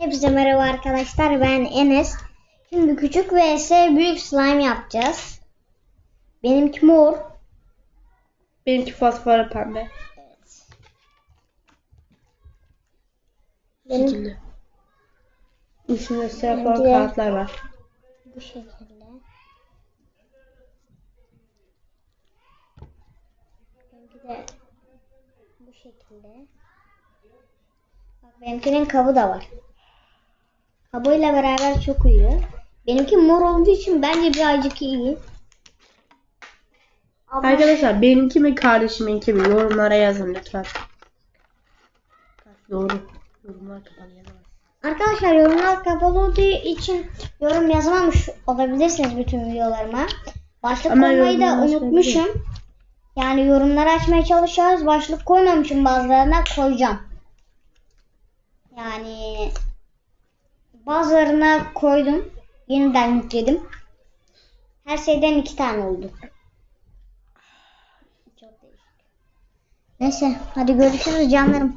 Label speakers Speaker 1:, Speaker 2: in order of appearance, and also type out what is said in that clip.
Speaker 1: Hepinize merhaba arkadaşlar ben Enes. Şimdi küçük vs büyük slime yapacağız. Benimki mor.
Speaker 2: Benimki fosfor pembe.
Speaker 1: Evet. Benim
Speaker 2: Şekilde. Üstünde
Speaker 1: de-
Speaker 2: kağıtlar var.
Speaker 1: bu şekilde. Benimki de bu şekilde. Bak benimkinin kabı da var. Kabıyla beraber çok uyuyor. Benimki mor olduğu için bence birazcık iyi. Ama-
Speaker 2: Arkadaşlar benimki mi kardeşiminki mi yorumlara yazın lütfen. Doğru. Yorumlar kapalı yazamaz.
Speaker 1: Arkadaşlar yorumlar kapalı olduğu için yorum yazmamış olabilirsiniz bütün videolarıma. Başlık
Speaker 2: Ama
Speaker 1: koymayı da
Speaker 2: yorumları
Speaker 1: unutmuşum. Yani yorumları açmaya çalışacağız. Başlık koymamışım bazılarına koyacağım. Yani bazılarına koydum. Yeniden yükledim. Her şeyden iki tane oldu. Neyse hadi görüşürüz canlarım.